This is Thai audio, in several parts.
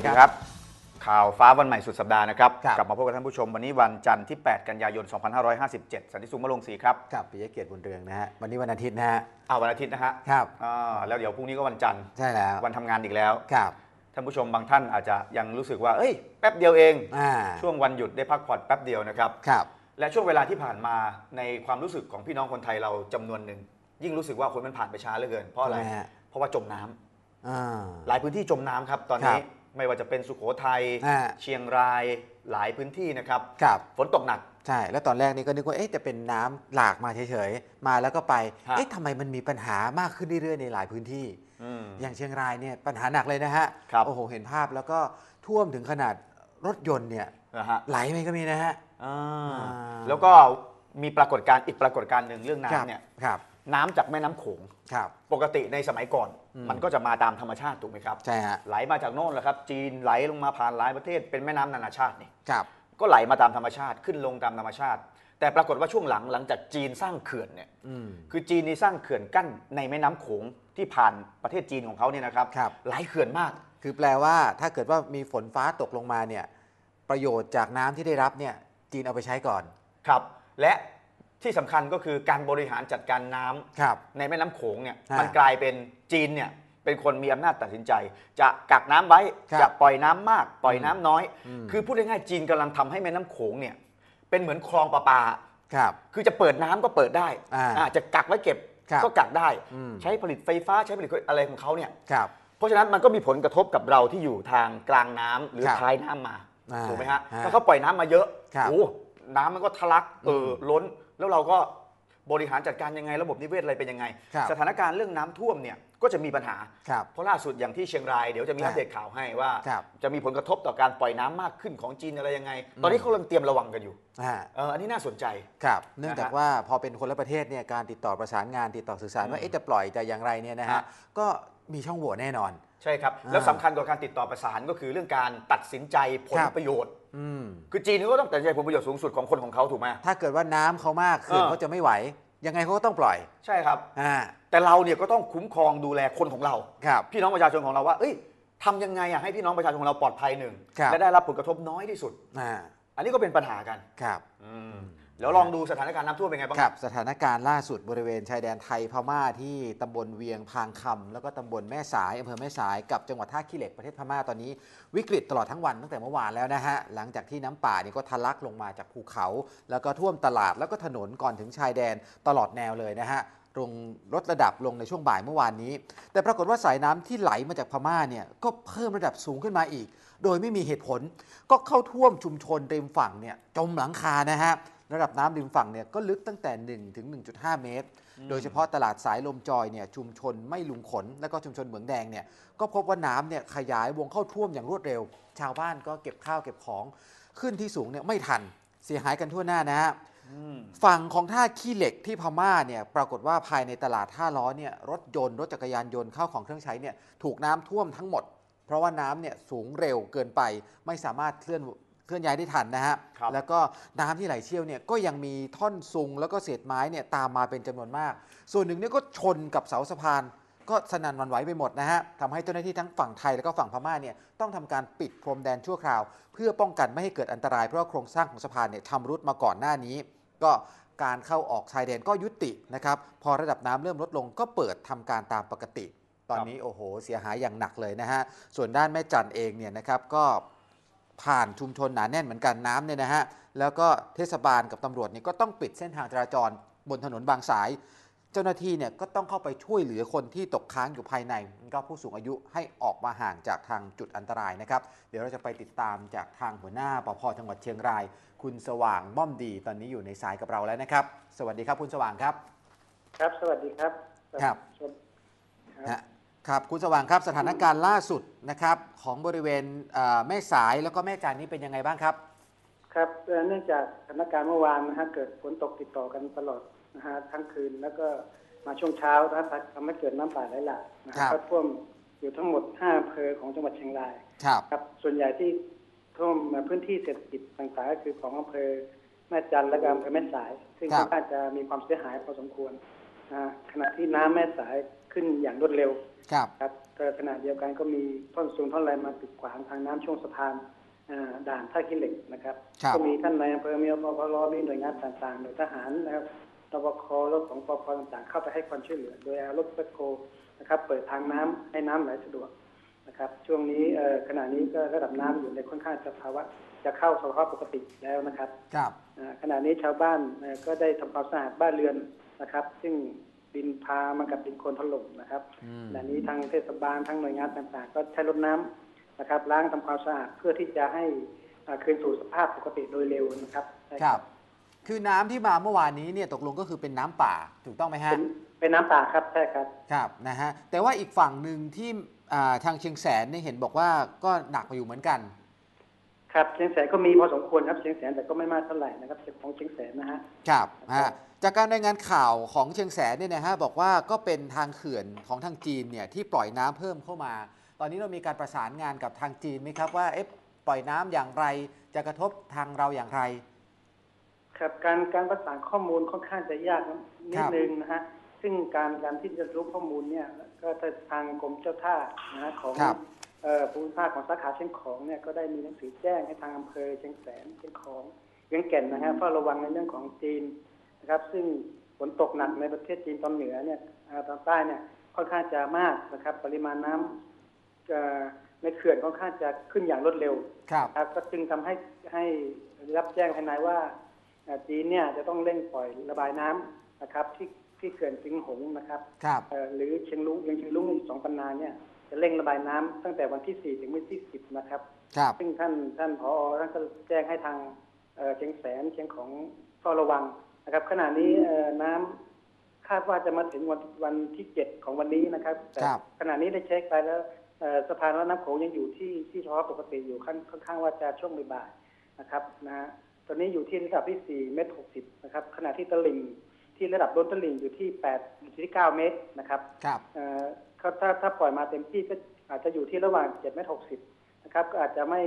วัสดีครับ ข่าวฟ้าวันใหม่สุดสัปดาห์นะครับครับ กลับมาพบกับท่านผู้ชมวันนี้วันจันทร์ที่ 8 กันยายน 2557 สันติสุขมะลงศรีครับกับปิยะเกียรติบุญเรืองนะฮะ วันนี้วันอาทิตย์นะฮะอ้าววันอาทิตย์นะฮะ ครับอ่าแล้วเดี๋ยวพรุ่งนี้ก็วันจันทร์ ใช่แล้ว วันทำงานอีกแล้ว ครับ ท่านผู้ชมบางท่านอาจจะยังรู้สึกว่า เอ้ย แป๊บเดียวเองอ่าช่วงวันหยุดได้พักผ่อนแป๊บเดียวนะครับ ครับ และช่วงเวลาที่ผ่านมาในความรู้สึกของพี่น้องคนไทยเราจำนวนหนึ่งยิ่งรู้สึกว่าคนมันผ่านไปช้าเหลือเกิน เพราะอะไรทำไมฮะเพราะว่าจมน้ำอ่าหลายพื้นที่จมน้ำครับตอนนี้ครับ ไม่ว่าจะเป็นสุโขทัยอ่า เชียงรายหลายพื้นที่นะครับครับ ฝนตกหนัก ใช่ แล้วตอนแรกนี่ก็นึกว่า เอ๊ะ จะเป็นน้ำหลากมาเฉยๆ มาแล้วก็ไป ฮะ เอ๊ะทำไมมันมีปัญหามากขึ้นเรื่อยๆ ในหลายพื้นที่ อืม อย่างเชียงรายเนี่ยปัญหาหนักเลยนะฮะ ครับ โอ้โห เห็นภาพแล้วก็ท่วมถึงขนาดรถยนต์เนี่ยนะฮะไหลไปก็มีนะฮะ อ่าอ่า แล้วก็มีปรากฏการณ์อีกปรากฏการณ์หนึ่งเรื่องครับน้ำเนี่ยครับ น้ำจากแม่น้ำโขง ครับ ปกติในสมัยก่อนอื มมันก็จะมาตามธรรมชาติถูกไหมครับใช่ฮะไหลมาจากโน่นแหละครับ จีนไหลลงมาผ่านหลายประเทศเป็นแม่น้ำนานาชาตินี่ครับ ก็ไหลมาตามธรรมชาติขึ้นลงตามธรรมชาติ แต่ปรากฏว่าช่วงหลังหลังจากจีนสร้างเขื่อนเนี่ยอืมคือจีนนี่สร้างเขื่อนกั้นในแม่น้ำโขงที่ผ่านประเทศจีนของเขาเนี่ยนะครับครับหลายเขื่อนมาก คือแปลว่าถ้าเกิดว่ามีฝนฟ้าตกลงมาเนี่ยประโยชน์จากน้ำที่ได้รับเนี่ยจีนเอาไปใช้ก่อนครับ และ ที่สำคัญก็คือการบริหารจัดการน้ำครับ ในแม่น้ำโขงเนี่ยฮะมันกลายเป็นจีนเนี่ยเป็นคนมีอำนาจตัดสินใจ จะกักน้ำไว้ครับจะปล่อยน้ำมาก ปล่อยน้ำน้อย อืม คือพูดง่ายๆจีนกำลังทำให้แม่น้ำโขงเนี่ยเป็นเหมือนคลองประปา ครับ คือจะเปิดน้ำก็เปิดได้อ่าอ่าจะกักไว้เก็บครับก็กักได้ อืม ใช้ผลิตไฟฟ้าใช้ผลิตอะไรของเขาเนี่ย ครับ เพราะฉะนั้นมันก็มีผลกระทบกับเราที่อยู่ทางกลางน้ำหรือครับท้ายน้ำมาอ่าถูกไหมฮะฮะถ้าเขาปล่อยน้ำมาเยอะครับโอ้น้ำมันก็ทะลักเอออมล้น แล้วเราก็บริหารจัดการยังไงระบบนิเวศอะไรเป็นยังไง ครับสถานการณ์เรื่องน้ำท่วมเนี่ยก็จะมีปัญหา ครับเพราะล่าสุดอย่างที่เชียงรายเดี๋ยวจะมีครัอับปเดตข่าวให้ว่า ครับ จะมีผลกระทบต่อการปล่อยน้ำมากขึ้นของจีนอะไรยังไง ตอนนี้เขากำลังเตรียมระวังกันอยู่อ่า เอออันนี้น่าสนใจ ครับเนื่องจากนะฮะว่าพอเป็นคนละประเทศเนี่ยการติดต่อประสานงานติดต่อสื่อสารว่าอืมเอ๊ะจะปล่อยจะอย่างไรเนี่ยนะฮะฮะ ก็มีช่องโหว่แน่นอน ใช่ครับอ่าแล้วสำคัญกว่าการติดต่อประสานก็คือเรื่องการตัดสินใจผลครับประโยชน์ อืมคือจีนเขาก็ต้องตัดสินใจผลประโยชน์สูงสุดของคนของเขาถูกไหม ถ้าเกิดว่าน้ำเขามากเขื่อนเออ เขาจะไม่ไหว ยังไงเขาก็ต้องปล่อยใช่ครับ อ่าแต่เราเนี่ยก็ต้องคุ้มครองดูแลคนของเรา ครับ พี่น้องประชาชนของเราว่า เอ้ยทำยังไงอะให้พี่น้องประชาชนของเราปลอดภัยหนึ่ง ครับ และได้รับผลกระทบน้อยที่สุด อ่าอันนี้ก็เป็นปัญหากัน ครับ แล้วลองดูสถานการณ์น้ำท่วมเป็นไงบ้างครับ สถานการณ์ล่าสุดบริเวณชายแดนไทยพม่าที่ตำบลเวียงพางคำแล้วก็ตำบลแม่สายอำเภอแม่สายกับจังหวัดท่าขี้เหล็กประเทศพม่าตอนนี้ วิกฤตตลอดทั้งวันตั้งแต่เมื่อวานแล้วนะฮะหลังจากที่น้ำป่านี่ก็ทะลักลงมาจากภูเขา แล้วก็ท่วมตลาดแล้วก็ถนนก่อนถึงชายแดนตลอดแนวเลยนะฮะลงลดระดับลงในช่วงบ่ายเมื่อวานนี้ แต่ปรากฏว่าสายน้ำที่ไหลมาจากพม่าเนี่ยก็เพิ่มระดับสูงขึ้นมาอีก โดยไม่มีเหตุผล ก็เข้าท่วมชุมชนริมฝั่งเนี่ยจมหลังคานะฮะ ระดับน้ำริมฝั่งเนี่ยก็ลึกตั้งแต่ 1 ถึง 1.5 เมตร โดยเฉพาะตลาดสายลมจอยเนี่ยชุมชนไม่ลุงขน และก็ชุมชนเหมืองแดงเนี่ยก็พบว่าน้ำเนี่ยขยายวงเข้าท่วมอย่างรวดเร็ว ชาวบ้านก็เก็บข้าวเก็บของ ขึ้นที่สูงเนี่ยไม่ทันเสียหายกันทั่วหน้านะฮะอืมฝั่งของท่าขี้เหล็กที่พม่าเนี่ยปรากฏว่าภายในตลาดท่าล้อเนี่ยรถยนต์รถจักรยานยนต์เข้าของเครื่องใช้เนี่ยถูกน้ำท่วมทั้งหมด เพราะว่าน้ำเนี่ยสูงเร็วเกินไปไม่สามารถเคลื่อน เคลื่อนย้ายได้ทันนะฮะครับแล้วก็น้ำที่ไหลเชี่ยวเนี่ยก็ยังมีท่อนซุงแล้วก็เศษไม้เนี่ยตามมาเป็นจำนวนมาก ส่วนหนึ่งเนี่ยก็ชนกับเสาสะพาน ก็สนั่นหวันไหวไปหมดนะฮะทำให้เจ้าหน้าที่ทั้งฝั่งไทยแล้วก็ฝั่งพม่าเนี่ยต้องทำการปิดพรมแดนชั่วคราว เพื่อป้องกันไม่ให้เกิดอันตรายเพราะว่าโครงสร้างของสะพานเนี่ยชำรุดมาก่อนหน้านี้ ก็การเข้าออกชายแดนก็ยุตินะครับพอระดับน้ำเริ่มลดลงก็เปิดทำการตามปกติ ตอนนี้โอ้โห เสียหายอย่างหนักเลยนะฮะ ส่วนด้านแม่จันเองเนี่ยนะครับก็ ผ่านชุมชนหนาแน่นเหมือนกันน้ำเนี่ยนะฮะแล้วก็เทศบาลกับตำรวจเนี่ยก็ต้องปิดเส้นทางจราจรบนถนนบางสาย เจ้าหน้าที่เนี่ยก็ต้องเข้าไปช่วยเหลือคนที่ตกค้างอยู่ภายในก็ผู้สูงอายุให้ออกมาห่างจากทางจุดอันตรายนะครับ เดี๋ยวเราจะไปติดตามจากทางหัวหน้าปภจังหวัดเชียงราย คุณสว่างม่อมดีตอนนี้อยู่ในสายกับเราแล้วนะครับ สวัสดีครับคุณสว่างครับ ครับ สวัสดีครับครับชมครับฮะ ครับคุณสว่างครับสถานการณ์ล่าสุดนะครับของบริเวณเอ่อแม่สายแล้วก็แม่จันนี่เป็นยังไงบ้างครับ ครับเอ่อเนื่องจากสถานการณ์เมื่อวานนะฮะเกิดฝนตกติดต่อกันตลอดนะฮะทั้งคืนแล้วก็มาช่วงเช้านะฮะทำให้เกิดน้ำป่าไหลหลากนะครัฮะบก็ท่วมอยู่ทั้งหมด5อำเภอของจังหวัดเชียงรายครับครับ ส่วนใหญ่ที่ท่วมพื้นที่เศรษฐกิจต่างๆก็คือของอำเภอแม่จันทร์และก็อำเภอแม่สาย ซึ่งครับค่อนข้างจะมีความเสียหายพอสมควรนะฮะขณะที่น้ำแม่สาย ขึ้นอย่างรวดเร็วครับครับแต่ขณะเดียวกันก็มีท่อนสูงท่อนอะไรมาปิดขวางทางน้ำช่วงสะพานอ่าด่านท่าขี้เหล็กนะครับครับ ก็มีท่านนายอำเภอมีอปพลมีหน่วยงานต่างๆหน่วยทหารนะครับรปครถของปพต่างๆ เข้าไปให้ความช่วยเหลือ โดยเอารถแบคโฮนะครับ เปิดทางน้ำให้น้ำไหลสะดวกนะครับ ช่วงนี้เอ่อขณะนี้ก็ระดับน้ำอยู่ในค่อนข้างจะภาวะจะเข้าสภาวะปกติแล้วนะครับ ครับอ่าขณะนี้ชาวบ้านเอ่อก็ได้ทำความสะอาดบ้านเรือนนะครับ ซึ่ง ดินพามากับดินโคลนถล่มนะครับอืมขณะนี้ทางเทศบาลทั้งหน่วยงานต่างๆ ก็ใช้รถน้ำนะครับ ล้างทำความสะอาดเพื่อที่จะให้อ่าคืนสู่สภาพปกติโดยเร็วนะครับใช่ครับ คือน้ำที่มาเมื่อวานนี้เนี่ยตกลงก็คือเป็นน้ำป่าถูกต้องไหมฮะเป็นเป็นน้ำป่าครับใช่ครับครับนะฮะแต่ว่าอีกฝั่งหนึ่งที่อ่าทางเชียงแสนเนี่ยเห็นบอกว่าก็หนักอยู่เหมือนกัน ครับเชียงแสนก็มีพอสมควรครับเชียงแสนแต่ก็ไม่มากเท่าไหร่นะครับของเชียงแสนนะฮะครับครัฮะบจากการรายงานข่าวของเชียงแสนเนี่ยนะฮะบอกว่าก็เป็นทางเขื่อนของทางจีนเนี่ยที่ปล่อยน้ำเพิ่มเข้ามา ตอนนี้เรามีการประสานงานกับทางจีนไหมครับว่าเอ๊ะปล่อยน้ำอย่างไรจะกระทบทางเราอย่างไร ครับการการประสานข้อมูลค่อนข้างจะยากนิคดรับนึงนะฮะซึ่งการการที่จะรู้ข้อมูลเนี่ยก็ทางกรมเจ้าท่านะฮะของครับเอ่อ ภูมิภาคของสาขาเชียงของเนี่ยก็ได้มีหนังสือแจ้งให้ทางอำเภอเชียงแสนเชียงของเวียงแก่นนะฮะเฝ้าระวังในเรื่องของจีนนะครับ ซึ่งฝนตกหนักในประเทศจีนตอนเหนือเนี่ยอ่าตอนใต้เนี่ยค่อนข้างจะมากนะครับ ปริมาณน้ำเอ่อในเขื่อนค่อนข้างจะขึ้นอย่างรวดเร็วครับครับก็จึงทำให้ให้รับแจ้งภายในว่าเอ่อจีนเนี่ยจะต้องเร่งปล่อยระบายน้ำนะครับ ที่ที่เขื่อนสิงหงนะครับครับเอ่อหรือเชียงลุงยังเชียงลุงอีกสองปันนาเนี่ย จะเร่งระบายน้ำตั้งแต่วันที่ 4 ถึงวันที่ 10 นะครับ ครับซึ่งท่านท่านผอท่านก็แจ้งให้ทางเอ่อเชียงแสนเชียงของเฝ้าระวังนะครับ ขณะนี้เอ่อน้ำคาดว่าจะมาถึงวันวันที่ 7 ของวันนี้นะครับแต่ครับขณะนี้ได้เช็คไปแล้วเอ่อสะพานวัดน้ำโขงยังอยู่ที่ที่เฉพาะปกติอยู่ค่อนค่อนข้างว่าจะช่วงบ่ายๆนะครับนะฮะตอนนี้อยู่ที่ระดับที่ 4 เมตร 60 นะครับ ขณะที่ตลิ่งที่ระดับล้นตลิ่งอยู่ที่8อยู่ที่ 9 เมตรนะครับครับ เอ่อเขาถ้าถ้าปล่อยมาเต็มที่ก็อาจจะอยู่ที่ระหว่าง7เมตร60นะครับก็อาจจะไม่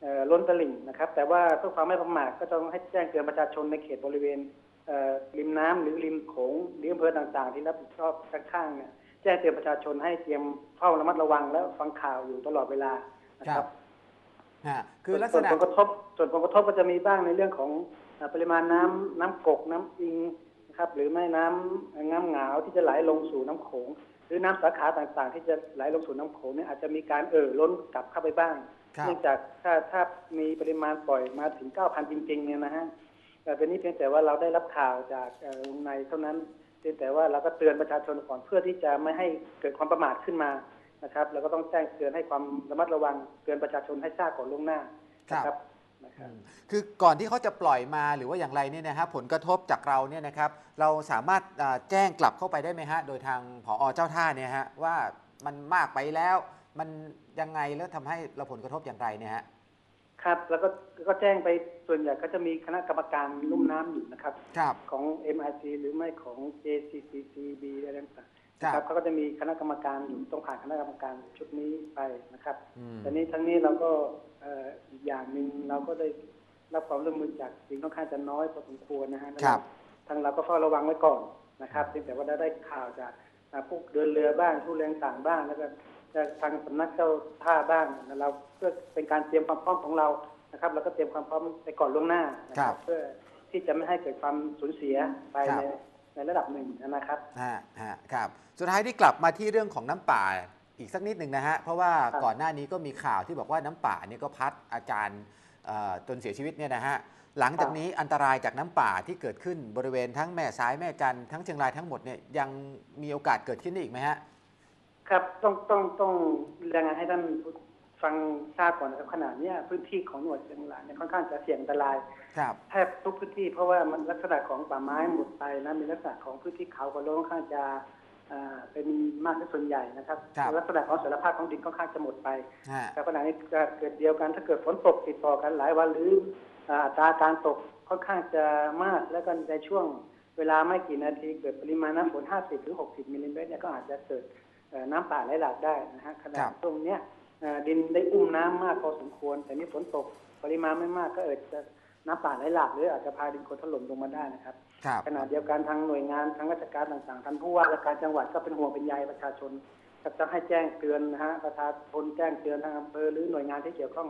เอ่อล้นตลิ่งนะครับ แต่ว่าเพื่อความไม่ประมาทก็ต้องให้แจ้งเตือนประชาชนในเขตบริเวณเอ่อริมน้ำหรือริมโขงหรืออำเภอต่างๆ ที่รับผิดชอบข้างๆเนี่ยแจ้งเตือนประชาชนให้เตรียมเฝ้าระมัดระวังและฟังข่าวอยู่ตลอดเวลานะคครัรับบฮะคือลักษส่วนณะผลกระทบส่วนผลกระทบก็จะมีบ้างในเรื่องของเอ่อปริมาณน้ำน้ำกกน้ำอิงนะครับ หรือไม่น้ำน้ำเหงาวที่จะไหลลงสู่น้ำโขง หรือน้ำสาขาต่างๆ ที่จะไหลลงสู่น้ำโขงเนี่ยอาจจะมีการเอ่อล้นกลับเข้าไปบ้างครับเนื่องจากถ้าถ้ามีปริมาณปล่อยมาถึง 9,000 จริงๆเนี่ยนะฮะแต่เป็นนี้เพียงแต่ว่าเราได้รับข่าวจากเอ่อวงในเท่านั้นเพียงแต่ว่าเราก็เตือนประชาชนก่อนเพื่อที่จะไม่ให้เกิดความประมาทขึ้นมานะครับแล้วก็ต้องแจ้งเตือนให้ความระมัดระวังเตือนประชาชนให้ทราบก่อนล่วงหน้านะครับ นะครับคือก่อนที่เขาจะปล่อยมาหรือว่าอย่างไรเนี่ยนะฮะผลกระทบจากเราเนี่ยนะครับเราสามารถอ่าแจ้งกลับเข้าไปได้ไหมฮะโดยทางผอเจ้าท่าเนี่ยฮะว่ามันมากไปแล้วมันยังไงแล้วทำให้เราผลกระทบอย่างไรเนี่ยฮะ ครับ แล้วก็ก็แจ้งไปส่วนใหญ่ก็จะมีคณะกรรมการลุ่มน้ำอยู่นะครับ ครับ ของ MIC หรือไม่ของ JCCCB อะไรต่างๆครับ นะครับเขาก็จะมีคณะกรรมการอยู่ต้องผ่านคณะกรรมการชุดนี้ไปนะครับอืมแต่นี้ทั้งนี้เราก็เอ่ออีกอย่างหนึ่งเราก็ได้รับความร่วมมือจากสิ่งค่อนข้างจะน้อยพอสมควรนะฮะครับทางเราก็เฝ้าระวังไว้ก่อนนะครับเพียงแต่ว่าได้ได้ข่าวจากอ่าผู้เดินเรือบ้างผู้เรือต่างบ้างแล้วก็จากทางสำนักเจ้าท่าบ้างแล้วเราเพื่อเป็นการเตรียมความพร้อมของเรานะครับเราก็เตรียมความพร้อมไปก่อนล่วงหน้านะคครัรับบเพื่อที่จะไม่ให้เกิดความสูญเสียไปครับในใน ระดับหนึ่งนะครับฮะฮะครับ สุดท้ายที่กลับมาที่เรื่องของน้ำป่าอีกสักนิดหนึ่งนะฮะ เพราะว่าครับก่อนหน้านี้ก็มีข่าวที่บอกว่าน้ำป่าเนี่ยก็พัดอาจารย์เอ่อจนเสียชีวิตเนี่ยนะฮะ หลังจากนี้อันตรายจากน้ำป่าที่เกิดขึ้นบริเวณทั้งแม่สายแม่จันทร์ทั้งเชียงรายทั้งหมดเนี่ยยังมีโอกาสเกิดขึ้นได้อีกไหมฮะ ครับต้องต้องต้องรายงานให้ท่าน ฟังทราบก่อนนะครับขณะเนี้ยพื้นที่ของจังหวัดเชียงรายเนี่ยค่อนข้างจะเสี่ยงอันตรายครับแทบทุกพื้นที่เพราะว่ามันลักษณะของป่าไม้หมดไปนะมีลักษณะของพื้นที่เขาก็ค่อนข้างจะอ่าเป็นมากที่ส่วนใหญ่นะครับครับ ลักษณะของสารภาพของดินค่อนข้างจะหมดไปฮะแต่ขณะนี้จะเกิดเดียวกันถ้าเกิดฝนตกติดต่อกันหลายวันหรืออ่าอัตราการตกค่อนข้างจะมากแล้วก็ในช่วงเวลาไม่กี่นาทีเกิดปริมาณน้ำฝน 50 ถึง 60มิลลิเมตรเนี่ยก็อาจจะเกิดเอ่อน้ำป่าไหลหลากได้นะฮะขณะครับตรงเนี้ยเอ่อ ดินได้อุ้มน้ำมากพอสมควร แต่นี่ฝนตกปริมาณไม่มากก็เอิดจะน้ำป่าไหลหลากหรืออาจจะพาดินโคลนถล่มลงมาได้นะครับครับขณะเดียวกันทางหน่วยงานทางราชการต่างๆท่านผู้ว่าราชการจังหวัดก็เป็นห่วงเป็นใยประชาชนก็จะให้แจ้งเตือนนะฮะประชาชนแจ้งเตือนทางอำเภอหรือหน่วยงานที่เกี่ยวข้อง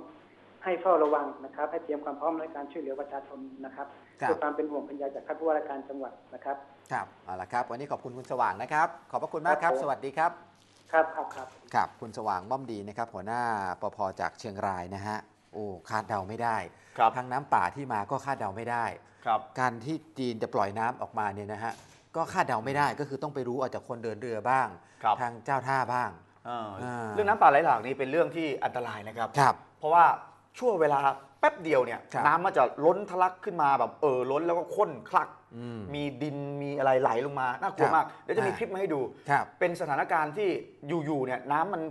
ให้เฝ้าระวังนะครับ ให้เตรียมความพร้อมในการช่วยเหลือประชาชนนะครับครับด้วยความเป็นห่วงเป็นใยจากท่านผู้ว่าราชการจังหวัดนะครับ ครับเอาละครับ วันนี้ขอบคุณคุณสว่างนะครับ ขอบพระคุณมากครับครับผมสวัสดีครับ ครับครับครับครับคุณสว่างม่อมดีนะครับ หัวหน้าปภจากเชียงรายนะฮะโอ้คาดเดาไม่ได้ครับทั้งน้ำป่าที่มาก็คาดเดาไม่ได้ ครับ การที่จีนจะปล่อยน้ำออกมาเนี่ยนะฮะก็คาดเดาไม่ได้ก็คือต้องไปรู้เอาจากคนเดินเรือบ้าง ครับ ทางเจ้าท่าบ้าง เอออ่าเรื่องน้ำป่าไหลหลากนี่เป็นเรื่องที่อันตรายนะครับ ครับ เพราะว่าช่วงเวลาแป๊บเดียวเนี่ยครับน้ำมันจะล้นทะลักขึ้นมาแบบเออล้นแล้วก็ข้นคลักอื มมีดินมีอะไรไหลลงมาน่ากลัวครับมากเดี๋ยวจะมีอ่าคลิปมาให้ดูครับเป็นสถานการณ์ที่อยู่ๆเนี่ยน้ำมัน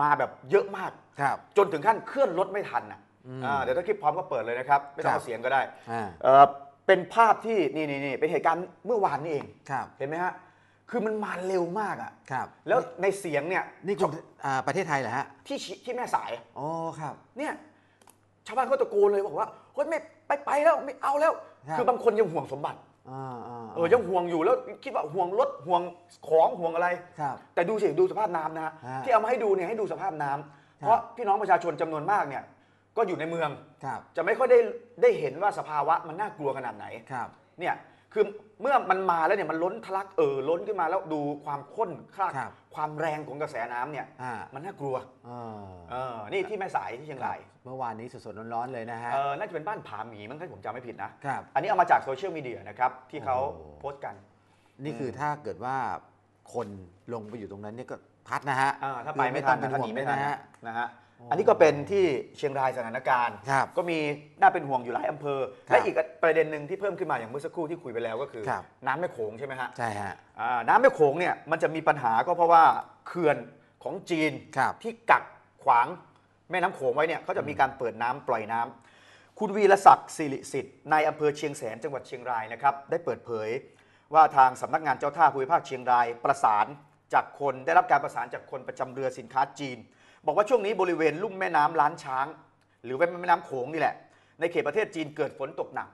มาแบบเยอะมากครับจนถึงขั้นเคลื่อนรถไม่ทันอะอืมอ่าเดี๋ยวถ้าคลิปพร้อมก็เปิดเลยนะครับ ไม่ต้องครับเอาเสียงก็ได้อ่าเออเป็นภาพที่นี่นี่นี่เป็นเหตุการณ์เมื่อวานนี่เองครับเห็นไหมฮะคือมันมาเร็วมากอะครับ แล้วในเสียงเนี่ยนี่คุณอ่าประเทศไทยเหรอฮะที่ชิที่แม่สายโอ้ครับ เนี่ยชาวบ้านเขาตะโกนเลยบอกว่าเฮ้ยไม่ไปไปแล้วไม่เอาแล้วครับคือบางคนยังห่วงสมบัติ อ่าอ่าเออยังห่วงอยู่แล้วคิดว่าห่วงรถห่วงของห่วงอะไร ครับ แต่ดูสิดูสภาพน้ำนะฮะฮะที่เอามาให้ดูเนี่ยให้ดูสภาพน้ำครับเพราะพี่น้องประชาชนจำนวนมากเนี่ย ก็อยู่ในเมือง ครับ จะไม่ค่อยได้ได้เห็นว่าสภาวะมันน่ากลัวขนาดไหน ครับ เนี่ย คือเมื่อมันมาแล้วเนี่ยมันล้นทะลักเออล้นขึ้นมาแล้วดูความข้นคลักครับความแรงของกระแสน้ำเนี่ยอ่ามันน่ากลัวเออเออนี่ที่แม่สายที่เชียงรายเมื่อวานนี้สดๆร้อนๆเลยนะฮะเออน่าจะเป็นบ้านผาหมีมั้งถ้าผมจำไม่ผิดนะ ครับ อันนี้เอามาจากโซเชียลมีเดียนะครับที่เขาโอ้โห โพสต์กัน นี่คือถ้าเกิดว่าคนลงไปอยู่ตรงนั้นเนี่ยก็พัดนะฮะอ่าถ้าไปไม่ต้ทัอนงเป็นนะถ้าห่หวงนีไม่ไม่ทันนะนะฮะนะฮะโอ้อันนี้ก็เป็นที่เชียงรายสถานการณ์ ครับก็มีน่าเป็นห่วงอยู่หลายอำเภอ ครับและอีกประเด็นหนึ่งที่เพิ่มขึ้นมาอย่างเมื่อสักครู่ที่คุยไปแล้วก็คือ ครับ น้ำแม่โขงใช่ไหมฮะใช่ฮะ อ่าน้ำแม่โขงเนี่ยมันจะมีปัญหาก็เพราะว่าเขื่อนของจีนครับ ที่กักขวางแม่น้ำโขงไว้เนี่ยเขาจะมีการเปิดน้ำปล่อยน้ำคุณวีรศักดิ์สิริสิทธิ์ในอำเภอเชียงแสนจังหวัดเชียงรายนะครับได้เปิดเผย ว่าทางสำนักงานเจ้าท่าภูมิภาคเชียงรายประสานจากคนได้รับการประสานจากคนประจำเรือสินค้าจีน บอกว่าช่วงนี้บริเวณลุ่มแม่น้ำล้านช้าง หรือแม่น้ำโขงนี่แหละ ในเขตประเทศจีนเกิดฝนตกหนัก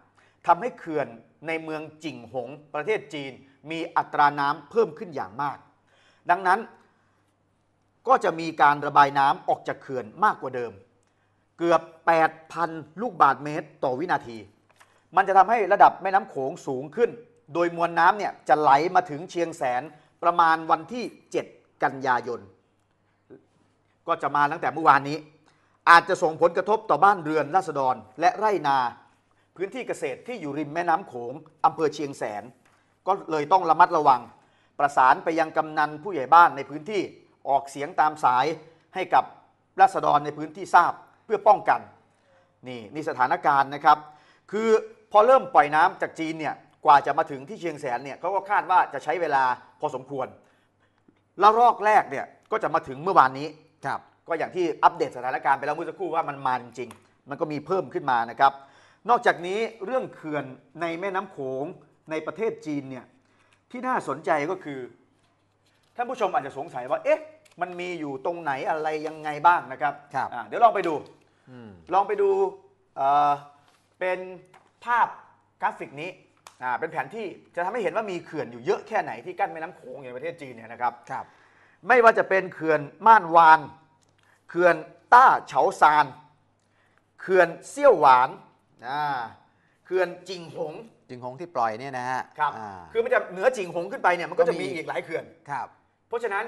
ทำให้เขื่อนในเมืองจิ่งหง ประเทศจีน มีอัตราน้ำเพิ่มขึ้นอย่างมาก ดังนั้น ก็จะมีการระบายน้ำออกจากเขื่อนมากกว่าเดิม เกือบ 8,000 ลูกบาศก์เมตรต่อวินาที มันจะทำให้ระดับแม่น้ำโขงสูงขึ้น โดยมวลน้ำเนี่ยจะไหลมาถึงเชียงแสนประมาณวันที่ 7 กันยายน ก็จะมาตั้งแต่เมื่อวานนี้ อาจจะส่งผลกระทบต่อบ้านเรือนราษฎรและไร่นา พื้นที่เกษตรที่อยู่ริมแม่น้ำโขงอำเภอเชียงแสน ก็เลยต้องระมัดระวัง ประสานไปยังกำนันผู้ใหญ่บ้านในพื้นที่ออกเสียงตามสายให้กับราษฎรในพื้นที่ทราบเพื่อป้องกัน นี่นี่สถานการณ์นะครับ คือพอเริ่มปล่อยน้ำจากจีนเนี่ยกว่าจะมาถึงที่เชียงแสนเนี่ยเขาก็คาดว่าจะใช้เวลาพอสมควร แล้วรอกแรกเนี่ยก็จะมาถึงเมื่อวานนี้ ครับก็อย่างที่อัปเดตสถานการณ์ไปแล้วเมื่อสักครู่ว่ามันมาจริงๆมันก็มีเพิ่มขึ้นมานะครับ นอกจากนี้เรื่องเขื่อนในแม่น้ำโขงในประเทศจีนเนี่ยที่น่าสนใจก็คือท่านผู้ชมอาจจะสงสัยว่า เอ๊ะ มันมีอยู่ตรงไหนอะไรยังไงบ้างนะครับครับอ่าเดี๋ยวลองไปดูอืมลองไปดูเอ่อเป็นภาพกราฟิกนี้อ่าเป็นแผนที่จะทำให้เห็นว่ามีเขื่อนอยู่เยอะแค่ไหนที่กั้นแม่น้ำโขงอยู่ในประเทศจีนเนี่ยนะครับครับ ไม่ว่าจะเป็นเขื่อนม่านวาน เขื่อนต้าเฉาซาน เขื่อนเซี่ยวหวานอ่าเขื่อนจิงหงจึงหงที่ปล่อยเนี่ยนะฮะครับ อ่า คือมันจะเหนือจิงหงขึ้นไปเนี่ยมันก็จะก็มี มีอีกหลายเขื่อน ครับ เพราะฉะนั้น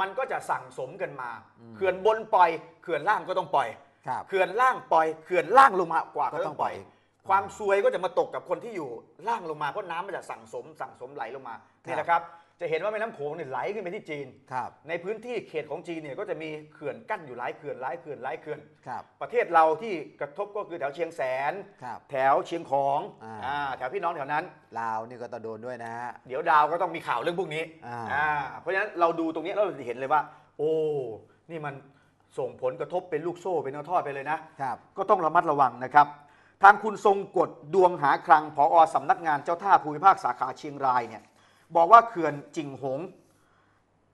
มันก็จะสั่งสมกันมา อืม เขื่อนบนปล่อย เขื่อนล่างก็ต้องปล่อย ครับ เขื่อนล่างปล่อย เขื่อนล่างลงมากว่าก็ก็ต้ต้อองงปปล่ล่ออยย ความซวยก็จะมาตกกับคนที่อยู่ล่างลงมาเพราะน้ำมันจะสั่งสมสั่งสมไหลลงมานี่นะครับ จะเห็นว่าแม่น้ำโขงเนี่ยไหลขึ้นไปที่จีน ครับ ในพื้นที่เขตของจีนเนี่ยก็จะมีเขื่อนกั้นอยู่หลายเขื่อนหลายเขื่อนหลายเขื่อน ครับ ประเทศเราที่กระทบก็คือแถวเชียงแสน ครับ แถวเชียงของอ่า อ่าแถวพี่น้องแถวนั้น ลาวนี่ก็ต้องโดนด้วยนะฮะ เดี๋ยวดาวก็ต้องมีข่าวเรื่องพวกนี้อ่า อ่าเพราะฉะนั้นเราดูตรงนี้แล้วเราจะเห็นเลยว่า โอ้ นี่มันส่งผลกระทบเป็นลูกโซ่เป็นทอดๆไปเลยนะ ครับ ก็ต้องระมัดระวังนะครับ ทางคุณทรงกฎดวงหาคลังผอสำนักงานเจ้าท่าภูมิภาคสาขาเชียงรายเนี่ย บอกว่าเขื่อนจิงหง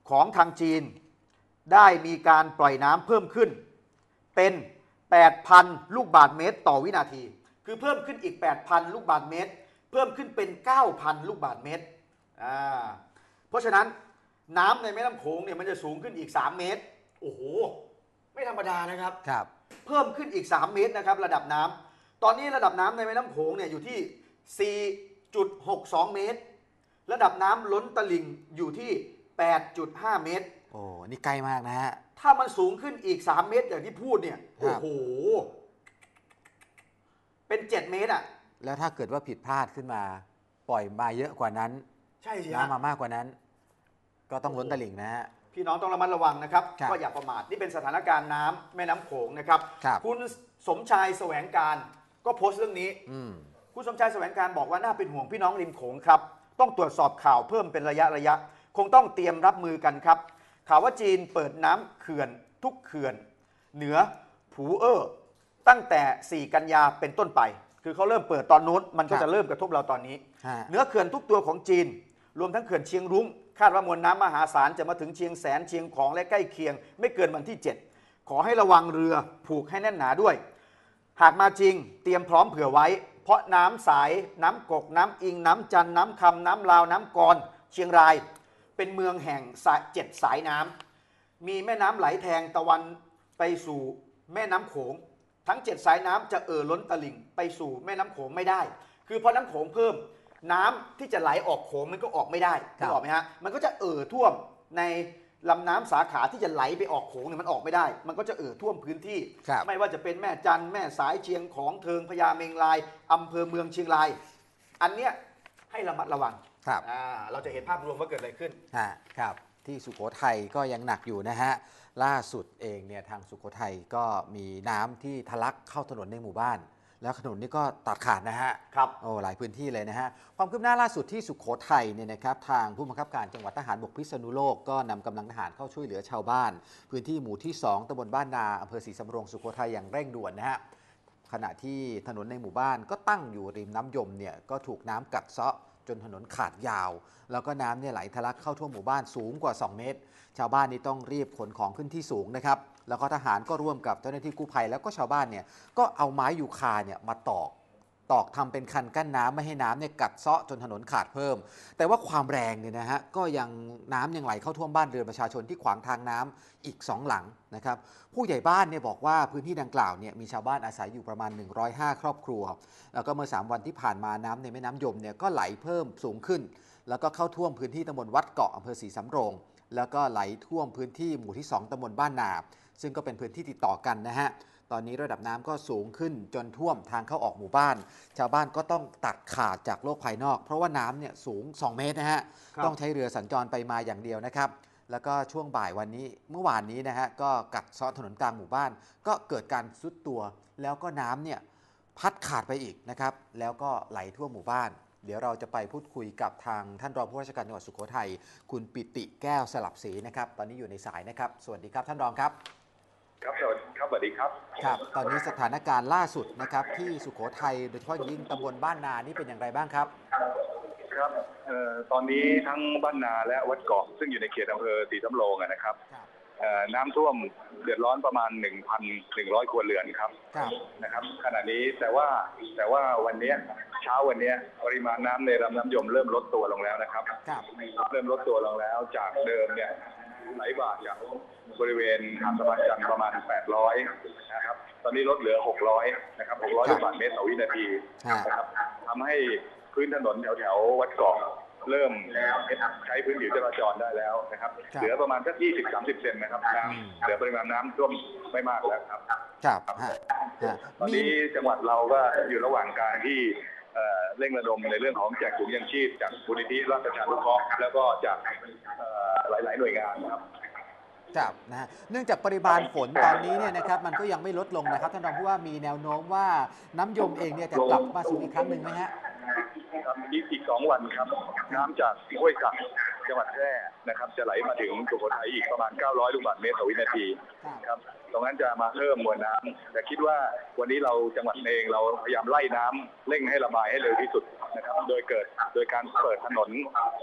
ของทางจีน ได้มีการปล่อยน้ำเพิ่มขึ้น เป็น 8,000 ลูกบาศก์เมตรต่อวินาที คือเพิ่มขึ้นอีก 8,000 ลูกบาศก์เมตร เพิ่มขึ้นเป็น 9,000 ลูกบาศก์เมตรอ่าเพราะฉะนั้นน้ำในแม่น้ำโขงเนี่ยมันจะสูงขึ้นอีก 3 เมตร โอ้โห ไม่ธรรมดานะครับครับ เพิ่มขึ้นอีก 3 เมตรนะครับระดับน้ำตอนนี้ระดับน้ำในแม่น้ำโขงเนี่ยอยู่ที่ 4.62 เมตร ระดับน้ำล้นตลิ่งอยู่ที่ 8.5 เมตร โอ้นี่ใกล้มากนะฮะ ถ้ามันสูงขึ้นอีก 3 เมตรอย่างที่พูดเนี่ย ครัโอ้บ โห เป็น 7 เมตรอะ แล้วถ้าเกิดว่าผิดพลาดขึ้นมา ปล่อยมาเยอะกว่านั้นใช่สิฮะ น้ำมามากกว่านั้น ก็ต้องล้นตลิ่งนะฮะ พี่น้องต้องระมัดระวังนะครับ ครับก็อย่าประมาทนี่เป็นสถานการณ์น้ำแม่น้ำโขงนะครับครับ ณสมชายแสวงการก็โพสต์เรื่องนี้ อืม คุณสมชายแสวงการบอกว่าน่าเป็นห่วงพี่น้องริมโขงครับ ต้องตรวจสอบข่าวเพิ่มเป็นระยะระยะ คงต้องเตรียมรับมือกันครับ ข่าวว่าจีนเปิดน้ำเขื่อนทุกเขื่อน เหนือผูเออตั้งแต่ 4 กันยาเป็นต้นไป คือเขาเริ่มเปิดตอนนู้นมันก็ครัจะบเริ่มกระทบเราตอนนี้ฮะเหนือเขื่อนทุกตัวของจีน รวมทั้งเขื่อนเชียงรุ้งคาดว่ามวลน้ำมหาศาลจะมาถึงเชียงแสนเชียงของและใกล้เคียง ไม่เกินวันที่ 7 ขอให้ระวังเรือผูกให้แน่นหนาด้วย หากมาจริงเตรียมพร้อมเผื่อไว้ เพราะน้ำสายน้ำกก น้ำอิง น้ำจันน้ำคำน้ำลาว น้ำกรเชียงราย เป็นเมืองแห่งสายเจ็ดสายน้ำมีแม่น้ำไหลแทงตะวันไปสู่แม่น้ำโขง ทั้งเจ็ดสายน้ำจะเอ่อล้นตลิ่งไปสู่แม่น้ำโขงไม่ได้ คือพอน้ำโขงเพิ่มน้ำที่จะไหลออกโขงมันก็ออกไม่ได้ครับนึกออกไหมฮะ มันก็จะเอ่อท่วมใน ลำน้ำสาขาที่จะไหลไปออกโขงเนี่ยมันออกไม่ได้ มันก็จะเอ่อท่วมพื้นที่ ครับไม่ว่าจะเป็นแม่จันทร์แม่สายเชียงของเทิงพญาเมงรายอำเภอเมืองเชียงราย อันเนี้ยให้ระมัดระวังครับ อ่าเราจะเห็นภาพรวมว่าเกิดอะไรขึ้น ฮะครับที่สุโขทัยก็ยังหนักอยู่นะฮะ ล่าสุดเองเนี่ยทางสุโขทัยก็มีน้ำที่ทะลักเข้าถนนในหมู่บ้าน แล้วถนนนี่ก็ตัดขาดนะฮะครับโอ้หลายพื้นที่เลยนะฮะ ความคืบหน้าล่าสุดที่สุขโขทัยเนี่ยนะครับทางผู้บังคับการจังหวัดทหารบกพิษณุโลกก็นำกำลังทหารเข้าช่วยเหลือชาวบ้าน พื้นที่หมู่ที่ 2ตำบลบ้านนาอำเภอศรีสำโรงสุโขทัยอย่างเร่งด่วนนะฮะขณะที่ถนนในหมู่บ้านก็ตั้งอยู่ริมน้ำยมเนี่ยก็ถูกน้ำกัดเซาะจนถนนขาดยาว แล้วก็น้ำเนี่ยไหลทะลักเข้าท่วมหมู่บ้านสูงกว่า 2 เมตร ชาวบ้านนี่ต้องรีบขนของขึ้นที่สูงนะครับ แล้วก็ทหารก็ร่วมกับเจ้าหน้าที่กู้ภัยแล้วก็ชาวบ้านเนี่ยก็เอาไม้ยูคาเนี่ยมาตอกตอกทำเป็นคันกั้นน้ำไม่ให้น้ำเนี่ยกัดเซาะจนถนนขาดเพิ่ม แต่ว่าความแรงเนี่ยนะฮะก็ยังน้ำยังไหลเข้าท่วมบ้านเรือนประชาชนที่ขวางทางน้ำอีก 2 หลังนะครับผู้ใหญ่บ้านเนี่ยบอกว่าพื้นที่ดังกล่าวเนี่ยมีชาวบ้านอาศัยอยู่ประมาณ 105 ครอบครัว แล้วก็เมื่อ 3 วันที่ผ่านมาน้ำในแม่น้ำยมเนี่ยก็ไหลเพิ่มสูงขึ้น แล้วก็เข้าท่วมพื้นที่ตำบลวัดเกาะอำเภอศรีสำโรง แล้วก็ไหลท่วมพื้นที่หมู่ที่ 2ตำบลบ้านนา ซึ่งก็เป็นพื้นที่ติดต่อกันนะฮะ ตอนนี้ระดับน้ำก็สูงขึ้นจนท่วมทางเข้าออกหมู่บ้าน ชาวบ้านก็ต้องตัดขาดจากโลกภายนอก เพราะว่าน้ำเนี่ยสูง 2 เมตรนะฮะครับต้องใช้เรือสัญจรไปมาอย่างเดียวนะครับแล้วก็ช่วงบ่ายวันนี้เมื่อวานนี้นะฮะก็กัดเซาะถนนกลางหมู่บ้าน ก็เกิดการซุดตัว แล้วก็น้ำเนี่ยพัดขาดไปอีกนะครับ แล้วก็ไหลทั่วหมู่บ้าน เดี๋ยวเราจะไปพูดคุยกับทางท่านรองผู้ว่าราชการจังหวัดสุโขทัยคุณปิติแก้วสลับศรีนะครับ ตอนนี้อยู่ในสายนะครับ สวัสดีครับท่านรองครับครับสวัสดีครับสวัสดีครับครับ ตอนนี้สถานการณ์ล่าสุดนะครับ ที่สุโขทัยโดยเฉพาะอย่างยิ่งตำบลบ้านนานี่เป็นอย่างไรบ้างครับ ครับเอ่อตอนนี้ทั้งบ้านนาและวัดเกาะซึ่งอยู่ในเขตอำเภอศรีสำโรงอะนะครับครับเอ่อ น้ำท่วมเดือดร้อนประมาณ 1,100 ครัวเรือนครับครับนะครับ ขณะนี้แต่ว่าแต่ว่าวันเนี้ยเช้าวันเนี้ยปริมาณน้ำในลำน้ำยมเริ่มลดตัวลงแล้วนะครับครับ เริ่มลดตัวลงแล้วจากเดิมเนี่ยไหลบ่าจากบริเวณหาดสะพานจันทร์ประมาณ 800 นะครับ ตอนนี้ลดเหลือ 600 นะครับ 600ลูกบาศก์เมตรต่อวินาทีฮะนะครับทำให้พื้นถนนแถวแถวๆวัดเกาะ เริ่มใช้พื้นผิวจราจรได้แล้วนะครับครับเหลือประมาณสัก20-30เซนนะครับน้อืมำเหลือปริมาณน้ำท่วมไม่มากแล้วครับ ครับฮะฮะตอนมีนี้จังหวัดเราก็อยู่ระหว่างการที่เอ่อเร่งระดมในเรื่องของแจกถุงยังชีพจากมูลนิธิราชประชานุเคราะห์แล้วก็จากเอ่อหลาย ๆ หน่วยงานนะครับครับนะฮะเนื่องจากปริมาณฝนตอนนี้เนี่ยนะครับมันก็ยังไม่ลดลงนะครับท่านรองผู้ว่ามีแนวโน้มว่าน้ำยมเองเนี่ยจะกลับมาสูงอีกครั้งหนึ่งไหมฮะ ครับอีกอีกสองวันครับ น้ำจากห้วยสักจังหวัดแพร่นะครับ จะไหลมาถึงสุโขทัยอีกประมาณ 900 ลูกบาศก์เมตรต่อวินาทีครับตรงนั้นจะมาเพิ่มมวลน้ำแต่คิดว่าวันนี้เราจังหวัดเองเราพยายามไล่น้ำเร่งให้ระบายให้เร็วที่สุดนะครับ โดยเกิดโดยการเปิดถนน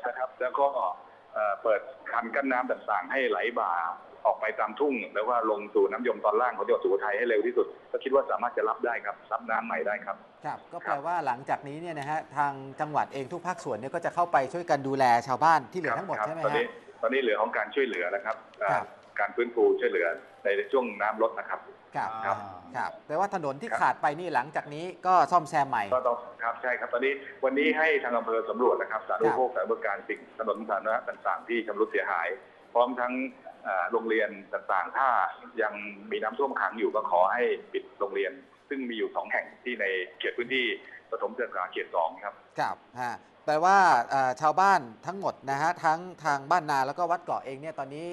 นะครับ แล้วก็เอ่เอ่อเปิดคันกั้นน้ำต่างๆ ให้ไหลบ่า ออกไปตามทุ่ง แล้วว่าลงสู่น้ำยมตอนล่างของจังหวัดสุโขทัยให้เร็วที่สุด ก็คิดว่าสามารถจะรับได้ครับรับน้ำใหม่ได้ครับ ครับ ก็แปลว่าหลังจากนี้เนี่ยนะฮะทางจังหวัดเองทุกภาคส่วนเนี่ยก็จะเข้าไปช่วยกันดูแลชาวบ้านที่เหลือทั้งหมดครับใช่ไหมตอนฮะ นี้ตอนนี้เหลือของการช่วยเหลือแล้วครับเอ่อครับ การฟื้นฟูช่วยเหลือในช่วงน้ำลดนะครับ ครับครับ ครับแปลว่าถนนที่ครับขาดไปนี่หลังจากนี้ก็ซ่อมแซมใหม่ ก็ต้องครับใช่ครับตอนนี้วันนี้ให้ทางอำเภอสำรวจนะครับสาธารณูปโภคสาธารณบริการสิ่งถนนสาธารณะต่างๆที่ชำรุดเสียหาย พร้อมทั้งเอ่อโรงเรียนต่างๆ ถ้ายังมีน้ำท่วมขังอยู่ก็ขอให้ปิดโรงเรียน ซึ่งมีอยู่สองแห่งที่ในเขตพื้นที่ปฐมศึกษาเขตสองครับครับฮะแปลว่าเอ่อชาวบ้านทั้งหมดนะฮะทั้งทางบ้านนาแล้วก็วัดเกาะเองเนี่ยตอนนี้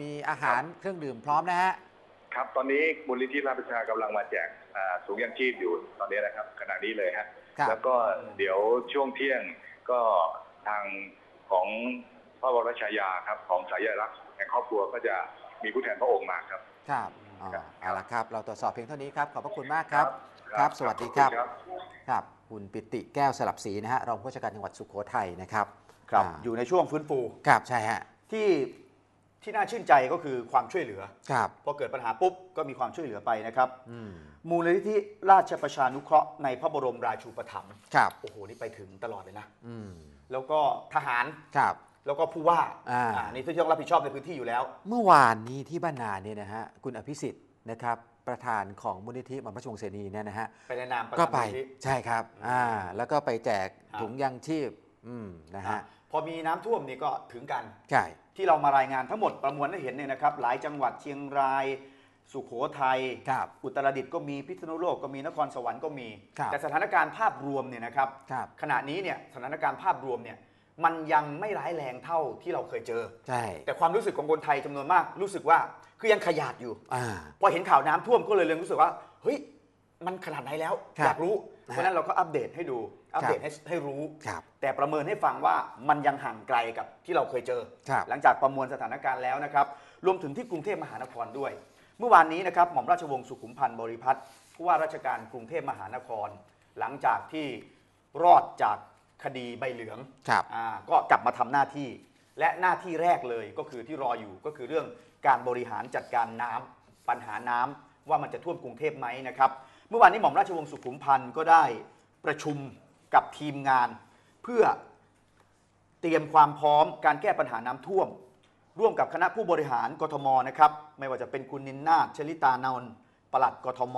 มีอาหารเครื่องดื่มพร้อมนะฮะครับ ตอนนี้มูลนิธิราชประชากำลังมาแจกอ่าถุงยังชีพอยู่ตอนนี้นะครับ ขณะนี้เลยฮะครับแล้วก็เดี๋ยวช่วงเที่ยงก็ทางของ พระบรมราชายาครับของสายรักษ์แห่งครอบครัวก็จะมีผู้แทนพระองค์มาครับ ครับอ๋อครับเอาละครับ เราตรวจสอบเพียงเท่านี้ครับ ขอบพระคุณมากครับ ครับ สวัสดีขอครับณครับ ครับ คุณปิติแก้วสลับศรีนะฮะ รองผู้ว่าราชการจังหวัดสุโขทัยนะครับ ครับาอยู่ในช่วงฟื้นฟู ครับ ใช่ฮะ ที่ที่น่าชื่นใจก็คือความช่วยเหลือ ครับ พอเกิดปัญหาปุ๊บก็มีความช่วยเหลือไปนะครับอืมมูลนิธิราชประชานุเคราะห์ในพระบรมราชูปถัมภ์ ครับ โอ้โห นี่ไปถึงตลอดเลยนะอืมแล้วก็ทหาร ครับ แล้วก็ผู้ว่าอ่า อ่านี่ที่ต้องรับผิดชอบในพื้นที่อยู่แล้ว เมื่อวานนี้ที่บ้านนาเนี่ยนะฮะคุณอภิสิทธิ์นะครับประธานของมูลนิธิหม่อมราชวงศ์เสนีเนี่ยนะฮะไปในนามประก็ธานไปมูลนิธิ ใช่ครับอ่าแล้วก็ไปแจกครับ ถุงยางชีพอืมนะฮะพอมีน้ำท่วมนี่ก็ถึงกัน ใช่ ที่เรามารายงานทั้งหมดประมวลให้เห็นเนี่ยนะครับ หลายจังหวัดเชียงราย สุโขทัยครับ อุตรดิตถ์ก็มีพิษณุโลกก็มีนครสวรรค์ก็มี ครับ แต่สถานการณ์ภาพรวมเนี่ยนะครับ ครับ ขณะนี้เนี่ยสถานการณ์ภาพรวมเนี่ย มันยังไม่ร้ายแรงเท่าที่เราเคยเจอ ใช่ แต่ความรู้สึกของคนไทยจำนวนมากรู้สึกว่าคือยังขยาดอยู่ อ่า พอเห็นข่าวน้ำท่วมก็เลยเริ่มรู้สึกว่าเฮ้ยมันขนาดไหนแล้วครับอยากรู้นะฮะเพราะฉะนั้นเราก็อัปเดตให้ดูอัปเดตให้ให้รู้ ครับ แต่ประเมินให้ฟังว่ามันยังห่างไกลกับที่เราเคยเจอ ครับ หลังจากประมวลสถานการณ์แล้วนะครับ รวมถึงที่กรุงเทพมหานครด้วย เมื่อวานนี้นะครับ หม่อมราชวงศ์สุขุมพันธ์บริพัตรผู้ว่าราชการกรุงเทพมหานคร หลังจากที่รอดจาก คดีใบเหลืองครับอ่าก็กลับมาทำหน้าที่ และหน้าที่แรกเลยก็คือที่รออยู่ก็คือเรื่องการบริหารจัดการน้ำปัญหาน้ำว่ามันจะท่วมกรุงเทพไหมนะครับ เมื่อวานนี้หม่อมราชวงศ์สุขุมพันธ์ก็ได้ประชุมกับทีมงาน เพื่อเตรียมความพร้อมการแก้ปัญหาน้ำท่วม ร่วมกับคณะผู้บริหารกทมนะครับ ไม่ว่าจะเป็นคุณนินนาถชลิตานนท์ปลัดกทม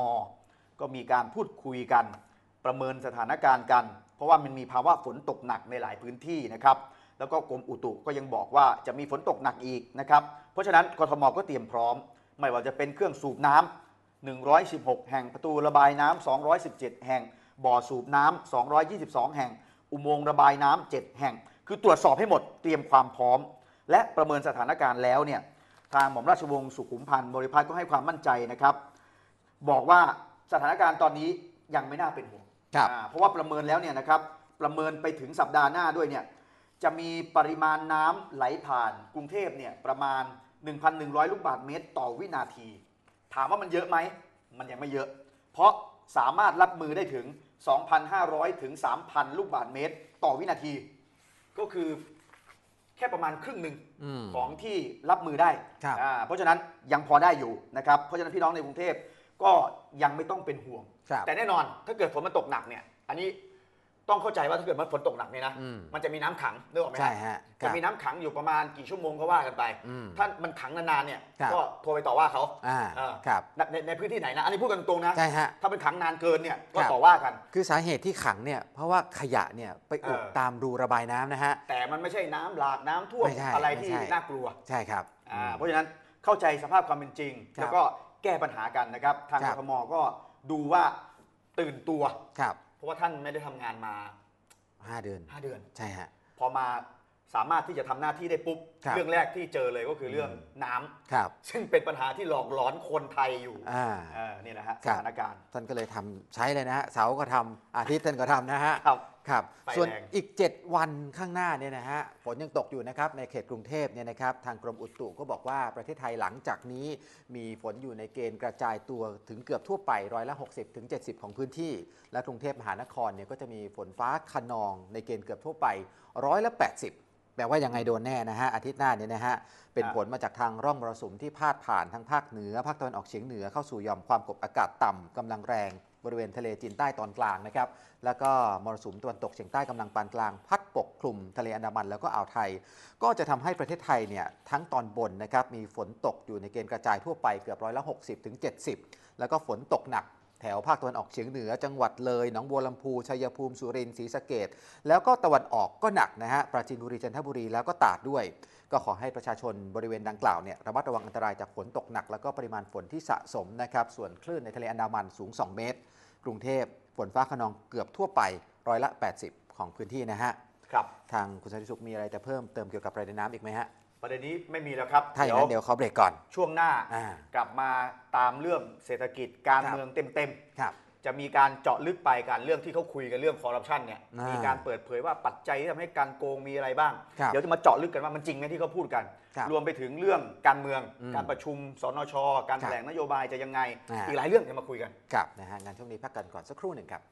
ก็มีการพูดคุยกัน ประเมินสถานการณ์กัน เพราะว่ามันมีภาวะฝนตกหนักในหลายพื้นที่นะครับแล้วก็กรมอุตุก็ยังบอกว่าจะมีฝนตกหนักอีกนะครับเพราะฉะนั้นกทมก็เตรียมพร้อม ไม่ว่าจะเป็นเครื่องสูบน้ำ116 แห่งประตูระบายน้ำ217 แห่ง บ่อสูบน้ำ222 แห่ง อุโมงค์ระบายน้ำ7แห่ง คือตรวจสอบให้หมดเตรียมความพร้อม และประเมินสถานการณ์แล้วเนี่ยทางหม่อมราชวงศ์สุขุมพันธ์บริพัตรก็ให้ความมั่นใจนะครับ บอกว่าสถานการณ์ตอนนี้ยังไม่น่าเป็นห่วง ครับอ่าเพราะว่าประเมินแล้วเนี่ยนะครับประเมินไปถึงสัปดาห์หน้าด้วยเนี่ยจะมีปริมาณน้ำไหลผ่านกรุงเทพเนี่ยประมาณ 1,100 ลูกบาศก์เมตรต่อวินาที ถามว่ามันเยอะไหม มันยังไม่เยอะ เพราะสามารถรับมือได้ถึง 2,500 ถึง 3,000 ลูกบาศก์เมตร ต่อวินาที ก็คือแค่ประมาณครึ่งหนึ่งอืม ของที่รับมือได้ครับ อ่าเพราะฉะนั้นยังพอได้อยู่นะครับ เพราะฉะนั้นพี่น้องในกรุงเทพ ก็ยังไม่ต้องเป็นห่วง ครับแต่แน่นอนถ้าเกิดฝนมันตกหนักเนี่ย อันนี้ต้องเข้าใจว่าถ้าเกิดมันฝนตกหนักเนี่ยนะ อืม มันจะมีน้ำขังนึกออกไหมใช่ฮะคจะรับ มีน้ำขังอยู่ประมาณกี่ชั่วโมงก็ว่ากันไป อืมถ้ามันขังนานๆเนี่ย ครับ ก็โทรไปต่อว่าเขา อ่าเออ ครับในในในพื้นที่ไหนนะ อันนี้พูดกันตรงๆนะ ใช่ฮะ ถ้าเป็นขังนานเกินเนี่ย ก็ครับ ต่อว่ากัน คือสาเหตุที่ขังเนี่ยเพราะว่าขยะเนี่ยไปอุดเออ ตามรูระบายน้ำนะฮะ แต่มันไม่ใช่น้ำหลากน้ำท่วมไม่ใช่อะไรไม่ที่ใช่ น่ากลัว ใช่ครับ อ่าอืมเพราะฉะนั้นเข้าใจสภาพความเป็นจริง ครับ แล้วก็ แก้ปัญหากันนะครับ ทางครักบ ทมก็ดูว่าตื่นตัว ครับเพราะว่าท่านไม่ได้ทำงานมา ห้าเดือน 5 เดือน ใช่ฮะ พอมาสามารถที่จะทำหน้าที่ได้ปุ๊บ ครับ เรื่องแรกที่เจอเลยก็คือเรื่องน้ำครับซึ่งเป็นปัญหาที่หลอกหลอนคนไทยอยู่อ่า เออนี่นะฮะคสรับ ถานการณ์ท่านก็เลยทำใช้เลยนะฮะเสาร์ก็ทำอาทิตย์ท่านก็ทำนะฮะ ครับ ครับไฟส่วนแรงอีก 7 วันข้างหน้าเนี่ยนะฮะฝนยังตกอยู่นะครับในเขตกรุงเทพเนี่ยนะครับทางกรมอุตุก็บอกว่าประเทศไทยหลังจากนี้ มีฝนอยู่ในเกณฑ์กระจายตัวถึงเกือบทั่วไปร้อยละ 60ถึง70 ของพื้นที่ และกรุงเทพมหานครเนี่ยก็จะมีฝนฟ้าขนอง ในเกณฑ์เกือบทั่วไปร้อยละ 80แปลว่ายังไงโดนแน่นะฮะอาทิตย์หน้าเนี่ยนะฮะเป็นครับผลมาจากทางร่องมรสุมที่พาดผ่านทั้งภาคเหนือภาคตะวันออกเฉียงเหนือเข้าสู่หย่อมความกดอากาศต่ำกำลังแรง บริเวณทะเลจีนใต้ตอนกลางนะครับ แล้วก็มรสุมตะวันตกเฉียงใต้กำลังปานกลาง พัดปกคลุมทะเลอันดามันแล้วก็อ่าวไทย ก็จะทำให้ประเทศไทยเนี่ยทั้งตอนบนนะครับมีฝนตกอยู่ในเกณฑ์กระจายทั่วไปเกือบร้อยละ60ถึง70 แล้วก็ฝนตกหนักแถวภาคตะวันออกเฉียงเหนือจังหวัดเลยหนองบัวลำพูชัยภูมิสุรินทร์ศรีสะเกดแล้วก็ตะวันออกก็หนักนะฮะปราจีนบุรีจันทบุรีแล้วก็ตราดด้วย ก็ขอให้ประชาชนบริเวณดังกล่าวเนี่ยระมัดระวังอันตรายจากฝนตกหนัก แล้วก็ปริมาณฝนที่สะสมนะครับส่วนคลื่นในทะเลอันดามันสูง 2 เมตร กรุงเทพฝนฟ้าขนองเกือบทั่วไปร้อยละ 80 ของพื้นที่นะฮะครับทางคุณสันติสุขมีอะไรจะเพิ่มเติมเกี่ยวกับประเด็นน้ำอีกไหมฮะประเด็นนี้ไม่มีแล้วครับถ้าอย่างนั้นเดี๋ยวขอเบรกก่อนช่วงหน้าอ่ากลับมาตามเรื่องเศรษฐกิจการครับเมืองเต็มครับๆ จะมีการเจาะลึกไปการเรื่องที่เขาคุยกันเรื่องคอร์รัปชันเนี่ยอ่ามีมีการเปิดเผยว่าปัจจัยที่ทำให้การโกงมีอะไรบ้าง ครับเดี๋ยวจะมาเจาะลึกกันว่ามันจริงไหมที่เขาพูดกัน ครับรวมไปถึงเรื่องการเมือง อืมการประชุมสนช การครัแถบลงนโยบายจะยังไง อ่า อีกหลายเรื่องจะมาคุยกัน ครับนะฮะงานช่วงนี้พักกันก่อนสักครู่หนึ่งครับ